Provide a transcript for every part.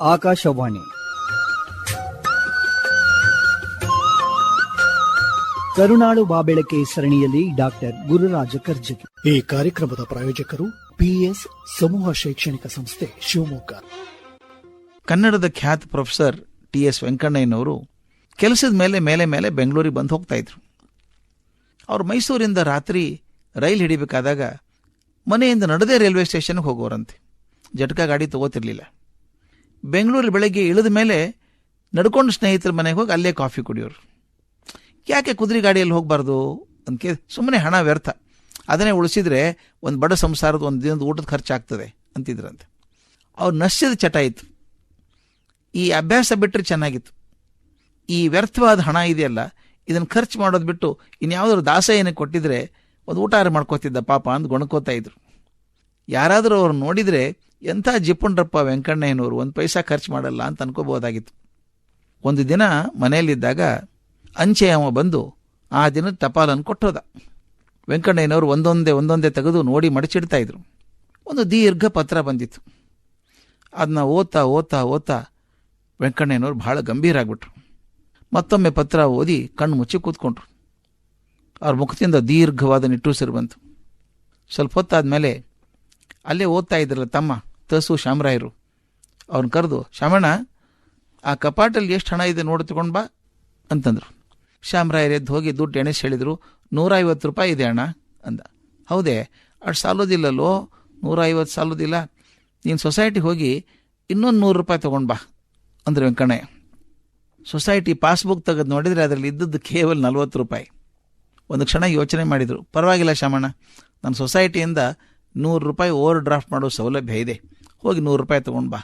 ಆಕಾಶವಾಣಿ. ಕರುನಾಡು ಬಾಬೆಳಕೆ ಸರಣಿಯಲ್ಲಿ ಡಾಕ್ಟರ್ ಗುರುರಾಜ ಕರ್ಜಗಿ ಈ ಕಾರ್ಯಕ್ರಮದ ಪ್ರಾಯೋಜಕರು ಪಿಎಸ್ ಸಮೂಹ ಶೈಕ್ಷಣಿಕ ಸಂಸ್ಥೆ ಶಿವಮೊಗ್ಗ. ಕನ್ನಡದ ಖ್ಯಾತ ಪ್ರೊಫೆಸರ್ ಟಿ ಎಸ್ ವೆಂಕಣ್ಣಯ್ಯನವರು ಕೆಲಸದ ಮೇಲೆ ಮೇಲೆ ಮೇಲೆ ಬೆಂಗಳೂರಿಗೆ ಬಂದು ಹೋಗ್ತಾ ಇದ್ರು. ಅವರು ಮೈಸೂರಿಂದ ರಾತ್ರಿ ರೈಲ್ ಹಿಡಿಬೇಕಾದಾಗ ಮನೆಯಿಂದ ನಡೆದೇ ರೈಲ್ವೆ ಸ್ಟೇಷನ್ಗೆ ಹೋಗೋರಂತೆ. ಜಟಕಾ ಗಾಡಿ ತಗೋತಿರ್ಲಿಲ್ಲ. ಬೆಂಗಳೂರಲ್ಲಿ ಬೆಳಗ್ಗೆ ಇಳಿದ ಮೇಲೆ ನಡ್ಕೊಂಡು ಸ್ನೇಹಿತರ ಮನೆಗೆ ಹೋಗಿ ಅಲ್ಲೇ ಕಾಫಿ ಕುಡಿಯೋರು. ಯಾಕೆ ಕುದುರೆ ಗಾಡಿಯಲ್ಲಿ ಹೋಗಬಾರ್ದು? ಅಂತ ಕೇಳಿ ಸುಮ್ಮನೆ ಹಣ ವ್ಯರ್ಥ. ಅದನ್ನೇ ಉಳಿಸಿದ್ರೆ ಒಂದು ಬಡ ಸಂಸಾರದ ಒಂದು ದಿನದ ಊಟದ ಖರ್ಚಾಗ್ತದೆ ಅಂತಿದ್ರಂತೆ. ಅವ್ರು ನಶ್ಯದ ಚಟ ಇತ್ತು. ಈ ಅಭ್ಯಾಸ ಬಿಟ್ಟರೆ ಚೆನ್ನಾಗಿತ್ತು. ಈ ವ್ಯರ್ಥವಾದ ಹಣ ಇದೆಯಲ್ಲ ಇದನ್ನು ಖರ್ಚು ಮಾಡೋದು ಬಿಟ್ಟು ಇನ್ಯಾವುದಾದ್ರು ಏನಕ್ಕೆ ಕೊಟ್ಟಿದ್ರೆ ಒಂದು ಊಟ ಮಾಡ್ಕೋತಿದ್ದ ಪಾಪ ಅಂತ ಗೊಣಕೋತಾ ಇದ್ರು. ಯಾರಾದರೂ ಅವ್ರು ನೋಡಿದರೆ ಎಂಥ ಜಿಪ್ಪುಂಡ್ರಪ್ಪ ವೆಂಕಣ್ಣಯ್ಯನವರು, ಒಂದು ಪೈಸಾ ಖರ್ಚು ಮಾಡಲ್ಲ ಅಂತ ಅನ್ಕೋಬೋದಾಗಿತ್ತು ಒಂದು ದಿನ ಮನೆಯಲ್ಲಿದ್ದಾಗ ಅಂಚೆ ಅವ ಬಂದು ಆ ದಿನ ಟಪಾಲನ್ನು ಕೊಟ್ಟೋದ. ವೆಂಕಣ್ಣಯ್ಯನವರು ಒಂದೊಂದೇ ಒಂದೊಂದೇ ತೆಗೆದು ನೋಡಿ ಮಡಚಿಡ್ತಾ ಇದ್ರು. ಒಂದು ದೀರ್ಘ ಪತ್ರ ಬಂದಿತ್ತು. ಅದನ್ನ ಓದ್ತಾ ಓದ್ತಾ ಓದ್ತಾ ವೆಂಕಣ್ಣಯ್ಯನವರು ಭಾಳ ಗಂಭೀರ ಆಗ್ಬಿಟ್ರು. ಮತ್ತೊಮ್ಮೆ ಪತ್ರ ಓದಿ ಕಣ್ಣು ಮುಚ್ಚಿ ಕೂತ್ಕೊಂಡ್ರು. ಅವ್ರ ಮುಖದಿಂದ ದೀರ್ಘವಾದ ನಿಟ್ಟುಸಿರು ಬಂತು. ಸ್ವಲ್ಪ ಹೊತ್ತಾದ್ಮೇಲೆ ಅಲ್ಲೇ ಓದ್ತಾ ಇದ್ರಲ್ಲ ತಮ್ಮ ತಸು ಶಾಮರಾಯರು ಅವ್ರನ್ನ ಕರೆದು ಶಾಮಣ್ಣ ಆ ಕಪಾಟಲ್ಲಿ ಎಷ್ಟು ಹಣ ಇದೆ ನೋಡಿ, ತಗೊಂಡು ಬಾ, ಅಂತಂದರು. ಶಾಮರಾಯರು ಎದ್ದು ಹೋಗಿ ದುಡ್ಡು ಎಣೆಸಿ ಹೇಳಿದರು, ನೂರೈವತ್ತು ರೂಪಾಯಿ ಇದೆ ಅಣ್ಣ, ಅಂದ. ಹೌದೇ, ಅಷ್ಟು ಸಾಲೋದಿಲ್ಲಲ್ಲೋ, ನೂರೈವತ್ತು ಸಾಲೋದಿಲ್ಲ. ನೀನು ಸೊಸೈಟಿಗೆ ಹೋಗಿ ಇನ್ನೊಂದು ನೂರು ರೂಪಾಯಿ ತೊಗೊಂಡು ಬಾ, ಅಂದ್ರೆ ವೆಂಕಣ್ಣಯ್ಯ. ಸೊಸೈಟಿ ಪಾಸ್ಬುಕ್ ತೆಗೆದು ನೋಡಿದರೆ ಅದರಲ್ಲಿ ಇದ್ದದ್ದು ಕೇವಲ ನಲ್ವತ್ತು ರೂಪಾಯಿ. ಒಂದು ಕ್ಷಣ ಯೋಚನೆ ಮಾಡಿದರು, ಪರವಾಗಿಲ್ಲ ಶಾಮಣ್ಣ ನನ್ನ ಸೊಸೈಟಿಯಿಂದ ನೂರು ರೂಪಾಯಿ ಓವರ್ ಡ್ರಾಫ್ಟ್ ಮಾಡೋ ಸೌಲಭ್ಯ ಇದೆ. ಹೋಗಿ ನೂರು ರೂಪಾಯಿ ತೊಗೊಂಡು ಬಾ.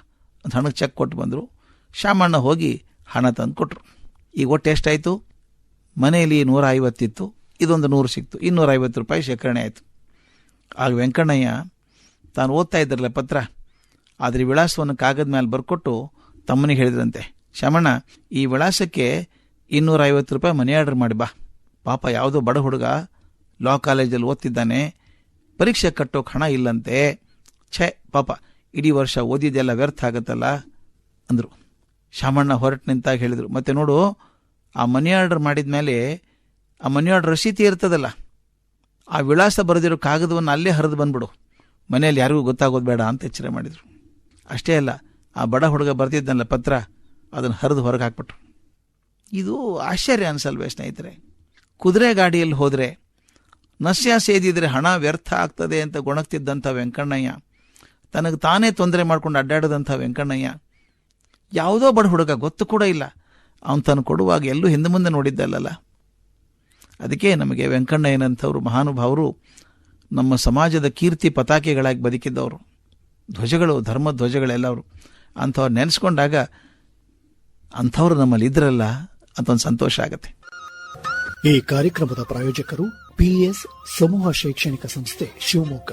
ಅಂತ ಹಣಕ್ಕೆ ಚೆಕ್ ಕೊಟ್ಟು ಬಂದರು. ಶಾಮಣ್ಣ ಹೋಗಿ ಹಣ ತಂದು ಕೊಟ್ಟರು ಈಗ ಒಟ್ಟು ಎಷ್ಟಾಯಿತು? ಮನೆಯಲ್ಲಿ ನೂರ ಐವತ್ತಿತ್ತು ಇದೊಂದು ನೂರು ಸಿಕ್ತು. ಇನ್ನೂರ ಐವತ್ತು ರೂಪಾಯಿ ಶೇಖರಣೆ ಆಯಿತು. ಆಗ ವೆಂಕಣ್ಣಯ್ಯ, ತಾನು ಓದ್ತಾ ಇದ್ದಿರಲ್ಲ ಪತ್ರ? ಆದರೆ ವಿಳಾಸವನ್ನು ಕಾಗದ ಮೇಲೆ ಬರ್ಕೊಟ್ಟು ತಮ್ಮನಿಗೆ ಹೇಳಿದ್ರಂತೆ. ಶಾಮಣ್ಣ ಈ ವಿಳಾಸಕ್ಕೆ ಇನ್ನೂರ ಐವತ್ತು ರೂಪಾಯಿ ಮನಿ ಆರ್ಡರ್ ಮಾಡಿ ಬಾ. ಪಾಪ ಯಾವುದೋ ಬಡ ಹುಡುಗ ಲಾ ಕಾಲೇಜಲ್ಲಿ ಓದ್ತಿದ್ದಾನೆ. ಪರೀಕ್ಷೆ ಕಟ್ಟೋಕೆ ಹಣ ಇಲ್ಲಂತೆ. ಛೇ, ಪಾಪ. ಇಡೀ ವರ್ಷ ಓದಿದ್ದೆಲ್ಲ ವ್ಯರ್ಥ ಆಗುತ್ತಲ್ಲ? ಅಂದರು. ಶಾಮಣ್ಣ ಹೊರಟು ನಿಂತಾಗ ಹೇಳಿದರು. ಮತ್ತೆ ನೋಡು, ಆ ಮನಿ ಆರ್ಡರ್ ಮಾಡಿದ ಮೇಲೆ ಆ ಮನಿ ಆರ್ಡರ್ ರಶೀತಿ ಇರ್ತದಲ್ಲ, ಆ ವಿಳಾಸ ಬರೆದಿರೋ ಕಾಗದವನ್ನು ಅಲ್ಲೇ ಹರಿದು ಬಂದ್ಬಿಡು. ಮನೆಯಲ್ಲಿ ಯಾರಿಗೂ ಗೊತ್ತಾಗೋದು ಬೇಡ ಅಂತ ಎಚ್ಚರ ಮಾಡಿದರು. ಅಷ್ಟೇ ಅಲ್ಲ, ಆ ಬಡ ಹುಡುಗ ಬರ್ತಿದ್ದನಲ್ಲ ಪತ್ರ, ಅದನ್ನು ಹರಿದು ಹೊರಗೆ ಹಾಕ್ಬಿಟ್ರು. ಇದು ಆಶ್ಚರ್ಯ ಅನ್ಸಲ್ವೇ ಸ್ನೇಹಿತರೆ. ಕುದುರೆ ಗಾಡಿಯಲ್ಲಿ ಹೋದರೆ, ನಸ್ಯ ಸೇದಿದ್ರೆ ಹಣ ವ್ಯರ್ಥ ಆಗ್ತದೆ ಅಂತ ಗೊಣಗ್ತಿದ್ದಂಥ ವೆಂಕಣ್ಣಯ್ಯ ತನಗೆ ತಾನೇ ತೊಂದರೆ ಮಾಡ್ಕೊಂಡು ಅಡ್ಡಾಡದಂಥ ವೆಂಕಣ್ಣಯ್ಯ ಯಾವುದೋ ಬಡ ಹುಡುಗ ಗೊತ್ತು ಕೂಡ ಇಲ್ಲ. ಅವನು ತಾನು ಕೊಡುವಾಗ ಎಲ್ಲೂ ಹಿಂದೆ ಮುಂದೆ ನೋಡಿದ್ದಲ್ಲಲ್ಲ ಅದಕ್ಕೆ ನಮಗೆ ವೆಂಕಣ್ಣಯ್ಯನಂಥವ್ರು, ಮಹಾನುಭಾವರು, ನಮ್ಮ ಸಮಾಜದ ಕೀರ್ತಿ ಪತಾಕೆಗಳಾಗಿ ಬದುಕಿದ್ದವರು. ಧ್ವಜಗಳು, ಧರ್ಮ ಧ್ವಜಗಳೆಲ್ಲವರು. ಅಂಥವ್ರು ನೆನೆಸ್ಕೊಂಡಾಗ ಅಂಥವ್ರು ನಮ್ಮಲ್ಲಿ ಇದ್ರಲ್ಲ ಅಂತ ಒಂದು ಸಂತೋಷ ಆಗತ್ತೆ. ಈ ಕಾರ್ಯಕ್ರಮದ ಪ್ರಾಯೋಜಕರು ಪಿಎಸ್ ಸಮೂಹ ಶೈಕ್ಷಣಿಕ ಸಂಸ್ಥೆ ಶಿವಮೊಗ್ಗ.